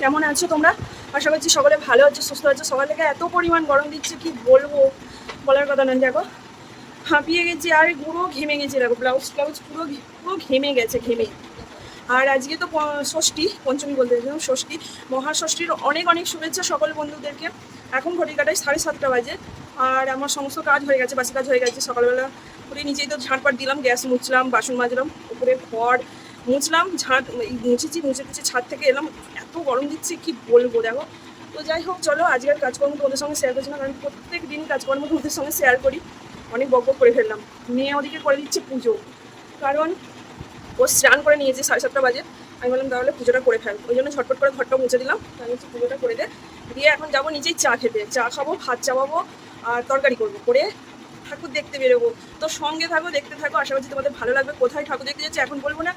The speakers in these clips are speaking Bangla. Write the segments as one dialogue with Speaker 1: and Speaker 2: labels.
Speaker 1: কেমন আছো তোমরা? আশা করছি সকলে ভালো আছো, সুস্থ আছো। সকাল থেকে এত পরিমাণ গরম দিচ্ছে, কি বলব? বলার কথা না দেখো। হাঁপিয়ে গেছি, আর পুরো ঘেমে গেছে, দেখো ব্লাউজ ফ্লাউজ পুরো পুরো ঘেমে গেছে, ঘেমে। আর আজকে তো ষষ্ঠী, পঞ্চমী বলতে চাইছিলাম ষষ্ঠী। মহাষষ্ঠীর অনেক অনেক শুভেচ্ছা সকল বন্ধুদেরকে। এখন ঘড়ি কাটায় সাড়ে সাতটা বাজে, আর আমার সমস্ত কাজ হয়ে গেছে, বাসি কাজ হয়ে গেছে। সকালবেলা করে নিচেই তো ঝাঁটপাট দিলাম, গ্যাস মুছলাম, বাসন মাজলাম, উপরে ঘর মুছলাম, ঝাঁট মুছেছি, মুছে টুছে ছাদ থেকে এলাম এত গরম দিচ্ছে, কি বলব? দেখো? তো যাই হোক, চলো, আজকের কাজকর্ম তোমাদের সঙ্গে শেয়ার করছি না, কারণ প্রত্যেক দিন কাজকর্ম তোমাদের সঙ্গে শেয়ার করি। অনেক বক বক করে ফেললাম। মেয়ে ওদিকে করে দিচ্ছে পুজো। কারণ ও স্নান করে নিয়েছে সাড়ে সাতটা বাজে। আমি বললাম, তাহলে পুজোটা করে ফেল। ওই জন্য ঝটপট করে ঘরটা মুছে দিলাম। আমি হচ্ছে পুজোটা করে দে। দিয়ে এখন যাব নিজেই চা খেতে। চা খাব, ভাত চাপাবো আর তরকারি করব। করে ঠাকুর দেখতে বেরোবো। তো সঙ্গে থাকো, দেখতে থাকো, আশা করছি তোমাদের ভালো লাগবে। কোথায় ঠাকুর দেখতে যাচ্ছে এখন বলব না।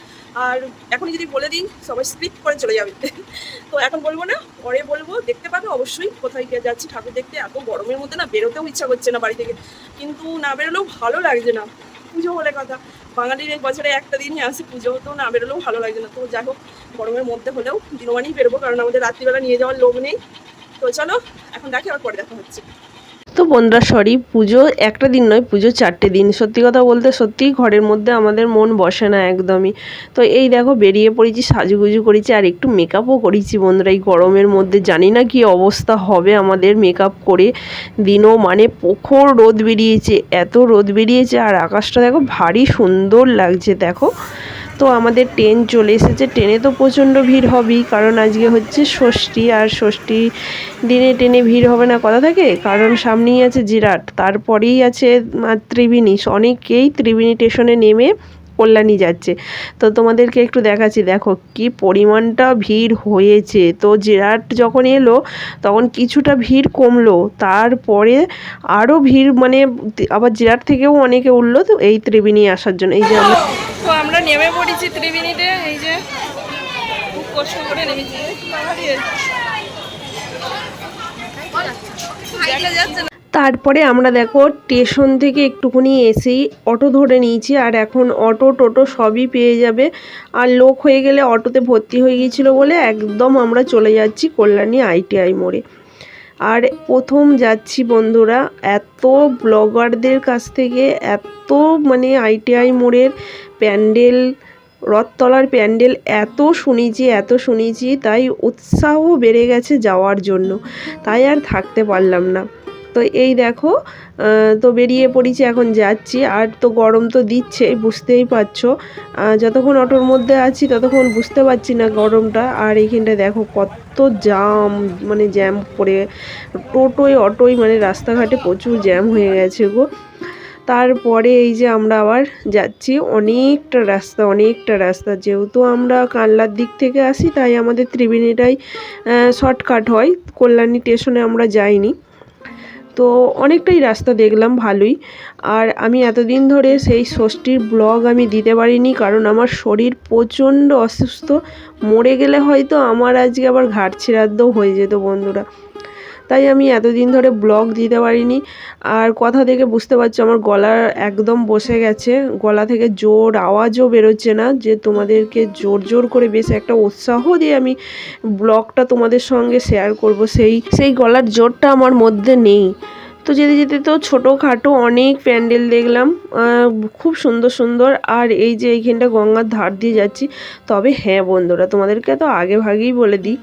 Speaker 1: আর এখন যদি বলে দিই, সবাই স্ক্রিপ্ট করে চলে যাবে। তো এখন বলব না, পরে বলব। দেখতে পাবে অবশ্যই কোথায় গিয়ে যাচ্ছি ঠাকুর দেখতে। এত গরমের মধ্যে না বেরোতেও ইচ্ছা করছে না বাড়ি থেকে। কিন্তু না বেরোলেও ভালো লাগছে না। পুজো হলে কথা। বাঙালির এক বছরে একটা দিনই আসে পুজো, তো না বেরোলেও ভালো লাগছে না। তো যাই হোক, গরমের মধ্যে হলেও দিনমানেই বেরোবো, কারণ আমাদের রাত্রিবেলা নিয়ে যাওয়ার লোক নেই। তো চলো, এখন দেখি আবার পরে দেখা হচ্ছে।
Speaker 2: বন্ধুরা সরি পুজো একটা দিন নয়, পুজো চারটে দিন। সত্যি কথা বলতে সত্যিই ঘরের মধ্যে আমাদের মন বসে না একদমই। তো এই দেখো, বেরিয়ে পড়েছি, সাজুগুজু করেছি, আর একটু মেকআপও করেছি বন্ধুরা এই গরমের মধ্যে। জানি না কি অবস্থা হবে আমাদের মেকআপ করে। দিনও মানে প্রখর রোদ বেরিয়েছে, এত রোদ বেরিয়েছে, আর আকাশটা দেখো ভারী সুন্দর লাগছে, দেখো। তো আমাদের ট্রেন চলে এসেছে। ট্রেনে তো প্রচণ্ড ভিড় হবেই, কারণ আজকে হচ্ছে ষষ্ঠী, আর ষষ্ঠী দিনে ট্রেনে ভিড় হবে না কথা থাকে? কারণ সামনেই আছে জিরাট, তারপরেই আছে ত্রিবেণী। অনেকেই ত্রিবেণী স্টেশনে নেমে কল্যাণী যাচ্ছে। তো তোমাদেরকে একটু দেখাচ্ছি, দেখো কি পরিমাণটা ভিড় হয়েছে। তো জিরাট যখন এলো, তখন কিছুটা ভিড় কমলো। তারপরে আরও ভিড় মানে আবার জিরাট থেকেও অনেকে উঠল তো এই ত্রিবেণী আসার জন্য। এই যে আমরা
Speaker 1: তো আমরা নেমে পড়েছি ত্রিবেণীতে, এই যে খুব কষ্ট করে নেমেছি।
Speaker 2: তারপরে আমরা দেখো স্টেশন থেকে একটুখানি এসেই অটো ধরে নিয়েছি আর এখন অটো, টোটো সবই পেয়ে যাবে। আর লোক হয়ে গেলে অটোতে ভর্তি হয়ে গিয়েছিল বলে একদম আমরা চলে যাচ্ছি কল্যাণী আইটিআই মোড়ে। আর প্রথম যাচ্ছি বন্ধুরা, এত ব্লগারদের কাছ থেকে, এত মানে আইটিআই মোড়ের প্যান্ডেল, রথতলার প্যান্ডেল এত শুনেছি এত শুনেছি, তাই উৎসাহ বেড়ে গেছে যাওয়ার জন্য। তাই আর থাকতে পারলাম না। তো এই দেখো তো বেরিয়ে পড়েছি, এখন যাচ্ছি। আর তো গরম তো দিচ্ছে, বুঝতেই পারছ। যতক্ষণ অটোর মধ্যে আছি, ততক্ষণ বুঝতে পারছি না গরমটা। আর এইখানটা দেখো, কত জাম মানে জ্যাম পড়ে টোটোয়, অটোয় মানে রাস্তাঘাটে প্রচুর জ্যাম হয়ে গেছে গো। তারপরে এই যে আমরা আবার যাচ্ছি, অনেকটা রাস্তা অনেকটা রাস্তা। যেহেতু আমরা কানলার দিক থেকে আসি, তাই আমাদের ত্রিবেণীটাই শর্টকাট হয়। কল্যাণী স্টেশনে আমরা যাইনি। তো অনেকটাই রাস্তা দেখলাম, ভালোই। আর আমি এতদিন ধরে সেই ষষ্ঠীর ব্লগ আমি দিতে পারিনি, কারণ আমার শরীর প্রচণ্ড অসুস্থ। মরে গেলে হয়তো আমার আজকে আবার ঘাট ছিড়াদ্দও হয়ে যেত বন্ধুরা। তাই আমি এতদিন ধরে ব্লগ দিতে পারিনি। আর কথা থেকে বুঝতে পারছ, আমার গলা একদম বসে গেছে। গলা থেকে জোর আওয়াজও বেরোচ্ছে না যে তোমাদেরকে জোর জোর করে বেশ একটা উৎসাহ দিয়ে আমি ব্লগটা তোমাদের সঙ্গে শেয়ার করব। সেই সেই গলার জোরটা আমার মধ্যে নেই। তো যেতে যেতে তো ছোটোখাটো অনেক প্যান্ডেল দেখলাম খুব সুন্দর সুন্দর। আর এই যে এইখানটা গঙ্গার ধার দিয়ে যাচ্ছি, তবে হ্যাঁ বন্ধুরা, তোমাদেরকে তো আগে ভাগেই বলে দিই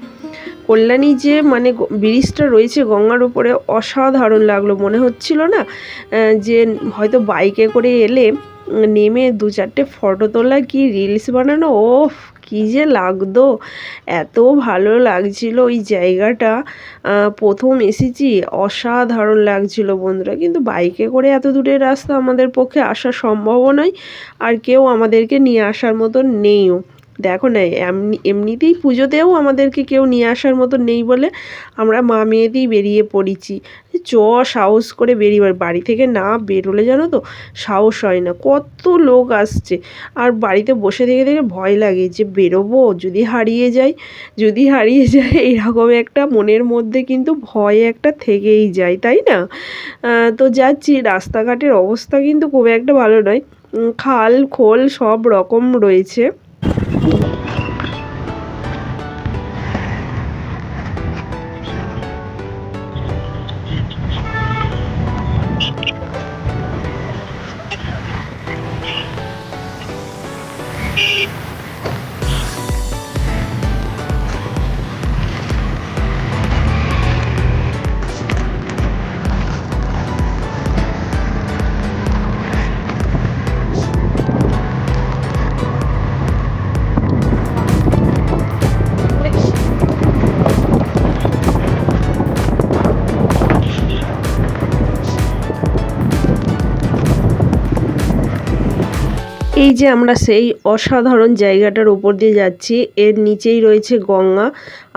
Speaker 2: কল্যাণী যে মানে ব্রিজটা রয়েছে গঙ্গার উপরে অসাধারণ লাগল। মনে হচ্ছিল না যে হয়তো বাইকে করে এলে নেমে দু চারটে ফটো তোলা কি রিলস বানানো? ও কি যে লাগতো। এত ভালো লাগছিল ওই জায়গাটা। প্রথম এসেছি, অসাধারণ লাগছিল বন্ধুরা। কিন্তু বাইকে করে এত দূরের রাস্তা আমাদের পক্ষে আসা সম্ভবও নয়, আর কেউ আমাদেরকে নিয়ে আসার মতো নেইও। দেখো না, এমনি, এমনিতেই পুজোতেও আমাদেরকে কেউ নিয়ে আসার মতো নেই বলে আমরা মা মেয়েতেই বেরিয়ে পড়েছি। চ, সাহস করে বেরিয়ে। বাড়ি থেকে না বেরোলে জানো তো সাহস হয় না, কত লোক আসছে। আর বাড়িতে বসে থেকে থেকে ভয় লাগে যে বেরোবো, যদি হারিয়ে যাই, যদি হারিয়ে যায় এরকম একটা মনের মধ্যে কিন্তু ভয় একটা থেকেই যায়, তাই না? তো যাচ্ছি, রাস্তাঘাটের অবস্থা কিন্তু খুব একটা ভালো নয়। খাল, খোল সব রকম রয়েছে। এই যে আমরা সেই অসাধারণ জায়গাটার উপর দিয়ে যাচ্ছি, এর নিচেই রয়েছে গঙ্গা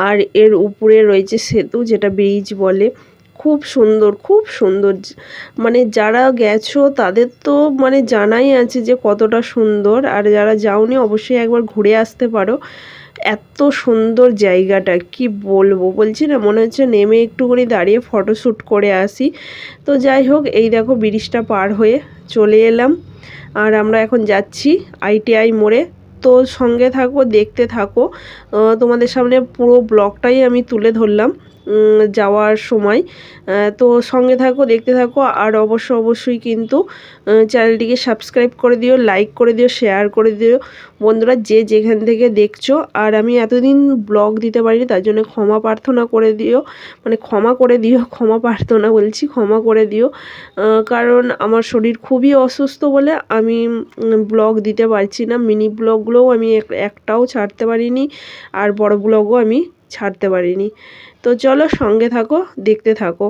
Speaker 2: আর এর উপরে রয়েছে সেতু যেটা ব্রিজ বলে। খুব সুন্দর খুব সুন্দর। মানে যারা গেছো তাদের তো মানে জানাই আছে যে কতটা সুন্দর। আর যারা যাওনি অবশ্যই একবার ঘুরে আসতে পারো। এত সুন্দর জায়গাটা, কি বলব? বলছি না, মনে হচ্ছে নেমে একটুখানি দাঁড়িয়ে ফটোশ্যুট করে আসি। তো যাই হোক, এই দেখো ব্রিজটা পার হয়ে চলে এলাম। আর আমরা এখন যাচ্ছি আইটিআই মোড়ে। তো সঙ্গে থাকো, দেখতে থাকো। তোমাদের সামনে পুরো ব্লগটাই আমি তুলে ধরলাম। যাওয়ার সময়। তো সঙ্গে থাকো, দেখতে থাকো, আর অবশ্য অবশ্যই কিন্তু চ্যানেলটিকে সাবস্ক্রাইব করে দিও, লাইক করে দিও, শেয়ার করে দিও। বন্ধুরা, যে যেখান থেকে দেখছ, আর আমি এতদিন ব্লগ দিতে পারিনি, তার জন্য ক্ষমা প্রার্থনা করে দিও। মানে ক্ষমা করে দিও, ক্ষমা প্রার্থনা বলছি, ক্ষমা করে দিও। কারণ আমার শরীর খুবই অসুস্থ বলে আমি ব্লগ দিতে পারছি না। মিনি ব্লগগুলোও আমি এক- একটাও ছাড়তে পারিনি, আর বড় ব্লগও আমি ছাড়তে পারিনি। তো চলো সঙ্গে থাকো দেখতে থাকো।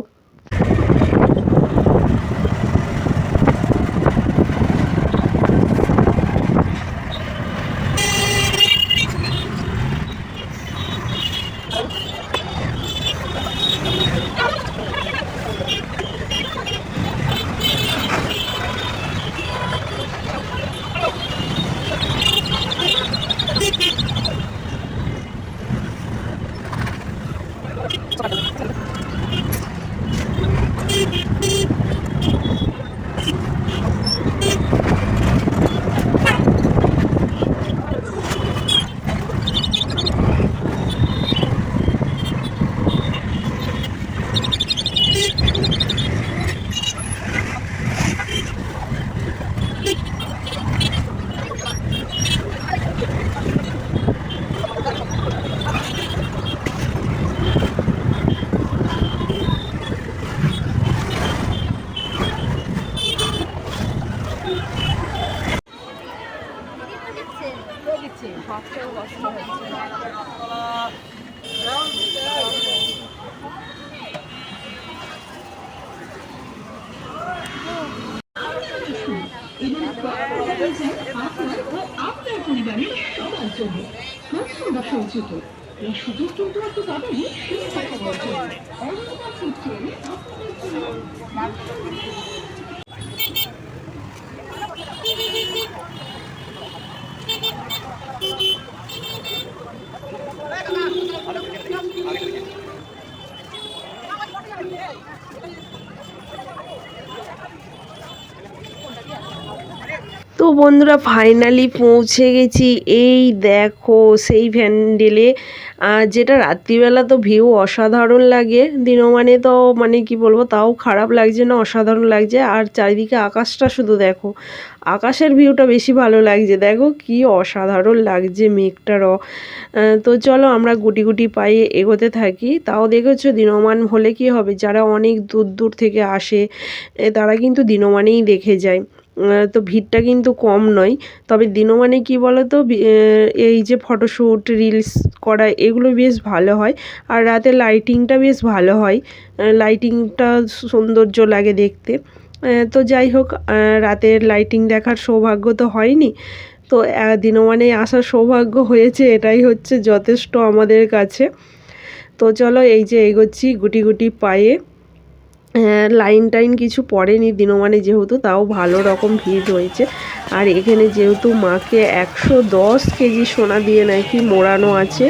Speaker 3: জন্য স্বচ্ছন্দ সঞ্চিত এই সুযোগ কিন্তু আপনি পাবেন শিক্ষা পাওয়ার জন্য অন্য আপনাদের
Speaker 2: বন্ধুরা ফাইনালি পৌঁছে গেছি। এই দেখো সেই ভ্যান্ডেলে যেটা রাত্রিবেলা তো ভিউ অসাধারণ লাগে। দিনমানে তো মানে কি বলব তাও খারাপ লাগছে না অসাধারণ লাগছে। আর চারিদিকে আকাশটা শুধু দেখো আকাশের ভিউটা বেশি ভালো লাগছে। দেখো কি অসাধারণ লাগছে মেঘটার আহ, তো চলো আমরা গুটি গুটি পায়ে এগোতে থাকি। তাও দেখেছ দিনমান হলে কি হবে? যারা অনেক দূর দূর থেকে আসে তারা কিন্তু দিনমানেই দেখে যায়। তো ভিড়টা কিন্তু কম নয়। তবে দিনমানে কি বলো তো এই যে ফটোশ্যুট রিলস করা, এগুলো বেশ ভালো হয়। আর রাতে লাইটিংটা বেশ ভালো হয়। লাইটিংটা সৌন্দর্য লাগে দেখতে। তো যাই হোক রাতের লাইটিং দেখার সৌভাগ্য তো হয়নি। তো দিনমানে আসার সৌভাগ্য হয়েছে, এটাই হচ্ছে যথেষ্ট আমাদের কাছে। তো চলো এই যে এগোচ্ছি গুটি গুটি পায়ে। লাইন টাইন কিছু পড়েনি, দিনমানে যেহেতু, তাও ভালো রকম ভিড় রয়েছে। আর এখানে যেহেতু মাকে একশো দশ কেজি সোনা দিয়ে নাকি মোড়ানো আছে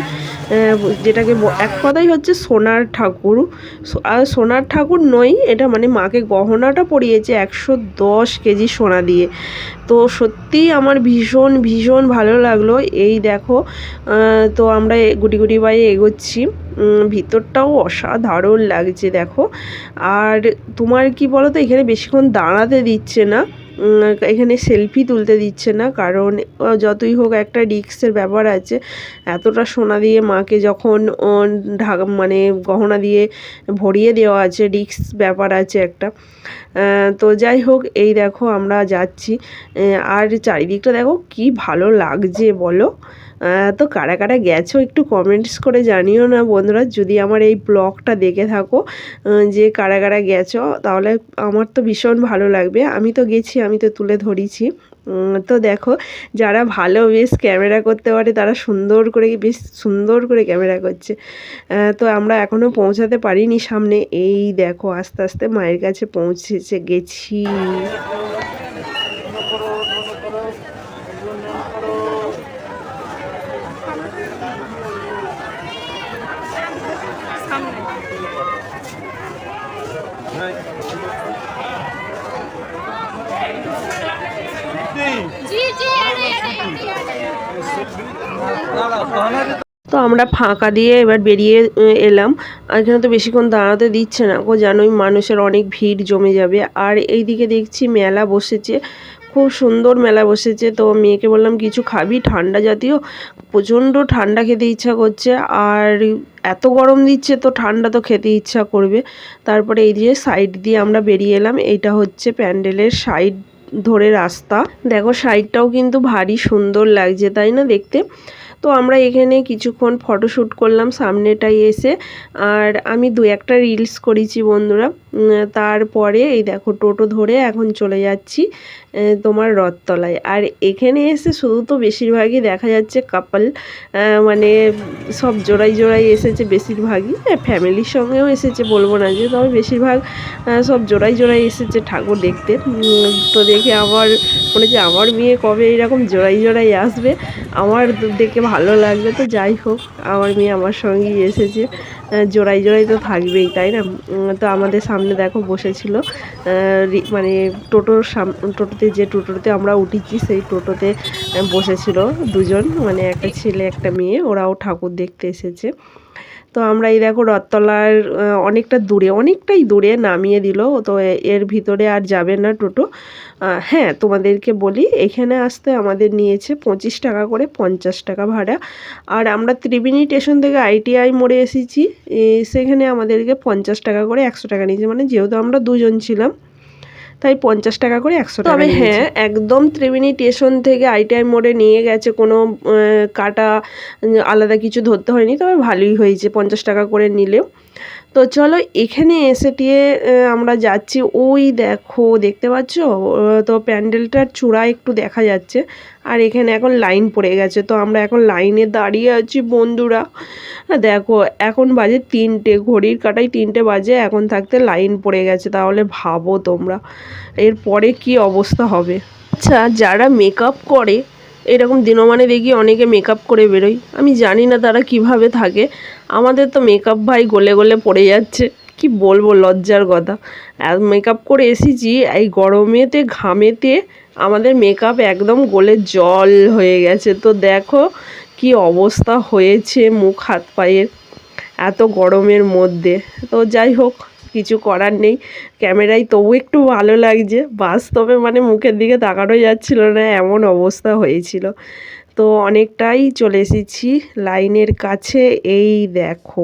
Speaker 2: যেটাকে এক কথাই হচ্ছে সোনার ঠাকুর। আর সোনার ঠাকুর নই এটা মানে মাকে গহনাটা পরিয়েছে একশো দশ কেজি সোনা দিয়ে। তো সত্যিই আমার ভীষণ ভীষণ ভালো লাগল। এই দেখো তো আমরা গুটি গুটি পায়ে এগোচ্ছি। ভিতরটাও অসাধারণ লাগছে, দেখো। আর তোমার কি বলো তো এখানে বেশিক্ষণ দাঁড়াতে দিচ্ছে না। এখানে সেলফি তুলতে দিচ্ছে না, কারণ যতই হোক একটা রিক্সের ব্যাপার আছে, এতটা সোনা দিয়ে মাকে যখন ঢাকা মানে গহনা দিয়ে ভরিয়ে দেওয়া আছে রিক্স ব্যাপার আছে একটা তো যাই হোক, এই দেখো আমরা যাচ্ছি আর চারিদিকটা দেখো কি ভালো লাগছে বলো। তো কারা কারা গেছো একটু কমেন্টস করে জানিও না বন্ধুরা। যদি আমার এই ব্লগটা দেখে থাকো যে কারা কারা গেছো, তাহলে আমার তো ভীষণ ভালো লাগবে। আমি তো গেছি, আমি তো তুলে ধরেছি। তো দেখো, যারা ভালো বেশ ক্যামেরা করতে পারে, তারা সুন্দর করে, বেশ সুন্দর করে ক্যামেরা করছে। তো আমরা এখনও পৌঁছাতে পারিনি সামনে। এই দেখো, আস্তে আস্তে মায়ের কাছে পৌঁছেছে, গেছি। তো আমরা ফাঁকা দিয়ে এবার বেরিয়ে এলাম। আর এখানে তো বেশিক্ষণ দাঁড়াতে দিচ্ছে না। গো জানোই মানুষের অনেক ভিড় জমে যাবে। আর এইদিকে দেখছি মেলা বসেছে। খুব সুন্দর মেলা বসেছে। তো মেয়েকে বললাম, কিছু খাবি? ঠান্ডা জাতীয়? প্রচণ্ড ঠান্ডা খেতে ইচ্ছা করছে। আর এত গরম দিচ্ছে তো ঠান্ডা তো খেতে ইচ্ছা করবে। তারপরে এই দিয়ে সাইড দিয়ে আমরা বেরিয়ে এলাম। এইটা হচ্ছে প্যান্ডেলের সাইড ধরে রাস্তা। দেখো সাইডটাও কিন্তু ভারী সুন্দর লাগছে তাই না দেখতে? তো আমরা এখানে কিছুক্ষণ ফটোশ্যুট করলাম, সামনেটাই এসে। আর আমি দু একটা রিলস করেছি বন্ধুরা। তারপরে এই দেখো টোটো ধরে এখন চলে যাচ্ছি তোমার রথতলায়। আর এখানে এসে শুধু তো বেশিরভাগই দেখা যাচ্ছে কাপল মানে সব জোড়াই জোড়াই এসেছে বেশিরভাগই। ফ্যামিলির সঙ্গেও এসেছে বলব না যে, তবে বেশিরভাগ সব জোড়াই জোড়াই এসেছে ঠাকুর দেখতে। তো দেখে আমার মনে হচ্ছে, আমার মেয়ে কবে এরকম জোড়াই জোড়াই আসবে? আমার দেখে ভালো লাগবে তো যাই হোক, আমার মেয়ে আমার সঙ্গেই এসেছে। জোড়াই জোড়াই তো থাকবেই, তাই না? তো আমাদের সামনে দেখো বসেছিল। মানে টোটোর সাম, টোটোতে যে টোটোতে আমরা উঠেছি, সেই টোটোতে বসেছিল দুজন। মানে একটা ছেলে, একটা মেয়ে, ওরাও ঠাকুর দেখতে এসেছে। তো আমরা এই দেখো রথতলার অনেকটা দূরে, অনেকটাই দূরে নামিয়ে দিল। তো এর ভিতরে আর যাবে না টোটো। হ্যাঁ তোমাদেরকে বলি, এখানে আসতে আমাদের নিয়েছে পঁচিশ টাকা করে পঞ্চাশ টাকা ভাড়া। আর আমরা ত্রিবেণী স্টেশন থেকে আইটিআই মোড়ে এসেছি। সেখানে আমাদেরকে পঞ্চাশ টাকা করে একশো টাকা নিয়েছে। মানে যেহেতু আমরা দুজন ছিলাম তাই পঞ্চাশ টাকা করে একশো টাকা তবে হ্যাঁ একদম ত্রিবেণী স্টেশন থেকে আইটিআই মোড়ে নিয়ে গেছে কোনো কাটা আলাদা কিছু ধরতে হয়নি তবে ভালোই হয়েছে পঞ্চাশ টাকা করে নিলেও। তো চলো এখানে এসে টিয়ে আমরা যাচ্ছি। ওই দেখো, দেখতে পাচ্ছ? তো প্যান্ডেলটার চূড়া একটু দেখা যাচ্ছে। আর এখানে এখন লাইন পড়ে গেছে। তো আমরা এখন লাইনে দাঁড়িয়ে আছি, বন্ধুরা। দেখো, এখন বাজে তিনটে, ঘড়ির কাটাই তিনটে বাজে, এখন থাকতে লাইন পড়ে গেছে। তাহলে ভাবো তোমরা, এরপরে কি অবস্থা হবে? আচ্ছা যারা মেকআপ করে এরকম দিনমানে দেখি অনেকে মেকআপ করে বেরোয়। আমি জানি না তারা কীভাবে থাকে। আমাদের তো মেকআপ ভাই গলে গলে পড়ে যাচ্ছে। কি বলব, লজ্জার কথা। মেকআপ করে এসেছি, এই গরমেতে, ঘামেতে আমাদের মেকআপ একদম গলে জল হয়ে গেছে। তো দেখো কি অবস্থা হয়েছে মুখ, হাত, পায়ের। এত গরমের মধ্যে। তো যাই হোক কিছু করার নেই। ক্যামেরায় তবু একটু ভালো লাগছে। বাস্তবে মানে মুখের দিকে তাকানো যাচ্ছিল না, এমন অবস্থা হয়েছিল। তো অনেকটাই চলে এসেছি লাইনের কাছে। এই দেখো,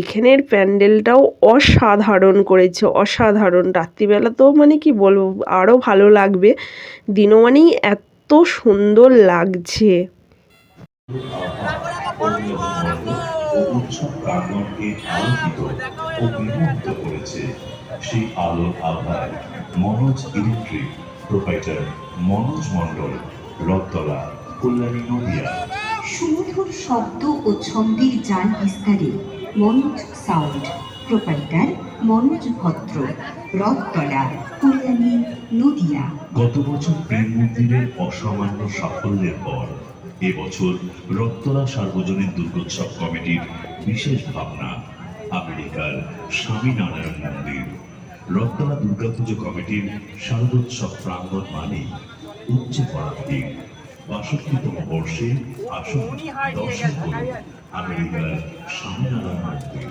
Speaker 2: এখানের প্যান্ডেলটাও অসাধারণ করেছে, অসাধারণ। রাত্রিবেলা তো মানে কি বলব আরও ভালো লাগবে। দিনও মানেই এত সুন্দর লাগছে।
Speaker 4: উৎসব প্রাঙ্গণকে আলোকিত ও বিমোহিত করেছে। সেই আলোর আভায় মনোজ ইলেকট্রিক প্রোপাইটার মনোজ মণ্ডল রথতলা কল্যাণী নদিয়া।
Speaker 5: সুমধুর শব্দ ও ছন্দের জাল বিস্তারে মনোজ সাউন্ড প্রোপাইটার মনোজ ভদ্র রথতলা কল্যাণী নদিয়া।
Speaker 4: গত বছর প্রেম মন্দিরের অসামান্য সাফল্যের পর এবছর রক্তলা সার্বজনীন দুর্গোৎসব কমিটির বিশেষ ভাবনা আমেরিকার স্বামীনারায়ণ মন্দির রক্তলা দুর্গাপুজো কমিটির শারদোৎসব প্রাঙ্গণ মানে উচ্চ ভিড় বাষট্টিতম বর্ষে আসুন দর্শন করুন আমেরিকার স্বামীনারায়ণ মন্দির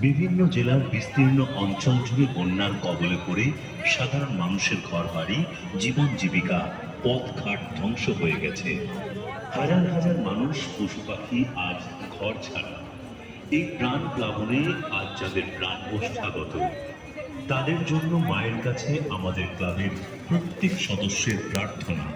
Speaker 4: বিভিন্ন জেলার বিস্তীর্ণ অঞ্চল জুড়ে বন্যার কবলে পড়ে সাধারণ মানুষের ঘরবাড়ি, জীবন জীবিকা পথঘাট ধ্বংস হয়ে গেছে। হাজার হাজার মানুষ, পশু পাখি আজ ঘর ছাড়া। এই প্রাণ প্লাবনে আজ যাদের প্রাণ ওষ্ঠাগত তাদের জন্য মায়ের কাছে আমাদের ক্লাবের প্রত্যেক সদস্যের প্রার্থনা।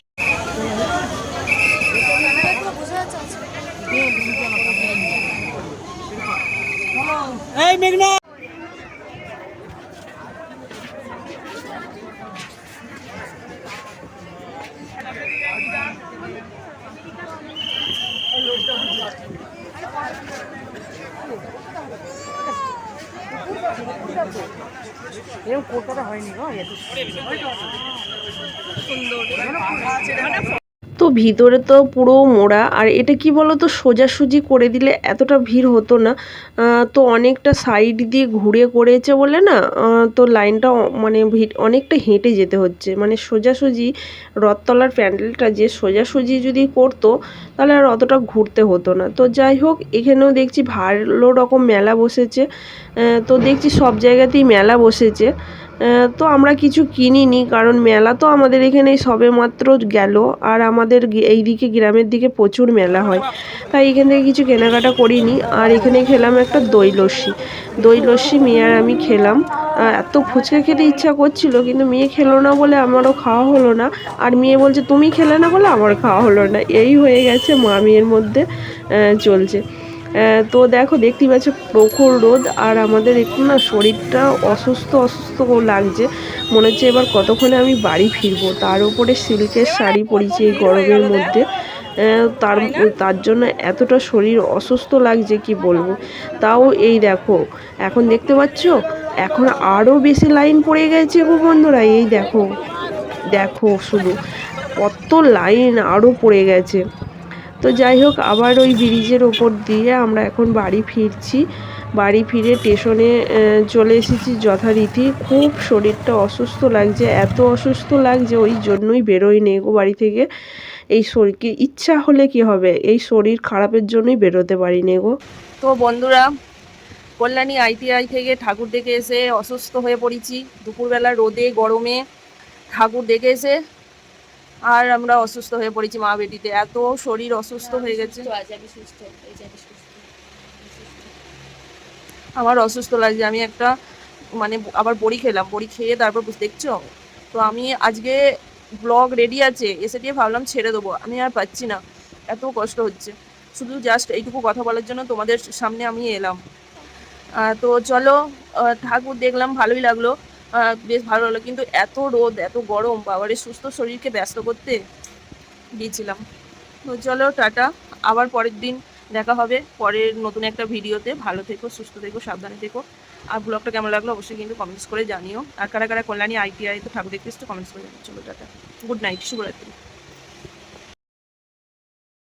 Speaker 2: ভিতরে তো পুরো মোড়া, আর এটা কি বলো তো সোজাসুজি করে দিলে এতটা ভিড় হতো না। তো অনেকটা সাইড দিয়ে ঘুরে করেছে বলে না তো লাইনটা মানে ভিড় অনেকটা হেঁটে যেতে হচ্ছে। মানে সোজাসুজি রথতলার প্যান্ডেলটা যে সোজাসুজি যদি করতো, তাহলে আর অতটা ঘুরতে হতো না। তো যাই হোক, এখানেও দেখছি ভালো রকম মেলা বসেছে। তো দেখছি সব জায়গাতেই মেলা বসেছে। তো আমরা কিছু কিনিনি, কারণ মেলা তো আমাদের এখানে সবে মাত্র গেল, আর আমাদের এইদিকে গ্রামের দিকে প্রচুর মেলা হয়। তাই এখান থেকে কিছু কেনাকাটা করিনি, আর এখানে খেলাম একটা দই লস্যি দই লস্যি মেয়ে আর আমি খেলাম। এত ফুচকা খেতে ইচ্ছা করছিল, কিন্তু মেয়ে খেলো না বলে আমারও খাওয়া হলো না, আর মেয়ে বলছে, তুমি খেলে না বলে আমার খাওয়া হলো না। এই হয়ে গেছে মা মেয়ের মধ্যে চলছে। তো দেখো, দেখতেই পাচ্ছ, প্রখর রোদ, আর আমাদের একটু না শরীরটা অসুস্থ অসুস্থ লাগছে। মনে হচ্ছে এবার কতক্ষণে আমি বাড়ি ফিরবো। তার উপরে সিল্কের শাড়ি পরেছি এই গরমের মধ্যে। তার তার জন্য এতটা শরীর অসুস্থ লাগছে, কি বলব? তাও এই দেখো, এখন দেখতে পাচ্ছ, এখন আরও বেশি লাইন পড়ে গেছে গো বন্ধুরা। এই দেখো দেখো শুধু, কত লাইন আরও পড়ে গেছে। তো যাই হোক, আবার ওই ব্রিজের ওপর দিয়ে আমরা এখন বাড়ি ফিরছি। বাড়ি ফিরে স্টেশনে চলে এসেছি যথারীতি। খুব শরীরটা অসুস্থ লাগছে, এত অসুস্থ লাগছে, ওই জন্যই বেরোই নেই গো বাড়ি থেকে। এই শরীরকে ইচ্ছা হলে কি হবে? এই শরীর খারাপের জন্যই বেরোতে পারি নে গো।
Speaker 1: তো বন্ধুরা, কল্যাণী আইটিআই থেকে ঠাকুর দেখে এসে অসুস্থ হয়ে পড়েছি। দুপুরবেলা রোদে, গরমে ঠাকুর দেখে এসে আর আমরা অসুস্থ হয়ে পড়েছি মা বেটিতে। এত শরীর অসুস্থ হয়ে গেছে। আমার অসুস্থ লাগছে। আমি একটা মানে আবার বড়ি খেলাম। বড়ি খেয়ে তারপর দেখছ? তো আমি আজকে ব্লগ রেডি আছে। এসে দিয়ে ভাবলাম ছেড়ে দেবো। আমি আর পাচ্ছি না। এত কষ্ট হচ্ছে। শুধু জাস্ট এইটুকু কথা বলার জন্য তোমাদের সামনে আমি এলাম। তো চলো ঠাকুর দেখলাম ভালোই লাগল। বেশ ভালো হলো। কিন্তু এত রোদ, এত গরম, বাবারে, সুস্থ শরীরকে ব্যস্ত করতে গিয়েছিলাম। তো চলো, টাটা। আবার পরের দিন দেখা হবে। পরের নতুন একটা ভিডিওতে। ভালো থেকো, সুস্থ থেকো, সাবধানে থেকো। আর ব্লগটা কেমন লাগল অবশ্যই কিন্তু কমেন্টস করে জানিও। আর কারা কারা কল্যাণী আইটিআই তো ঠাকুর দেখতে কমেন্টস করে চলো, টাটা। গুড নাইট শুভরাত্রি।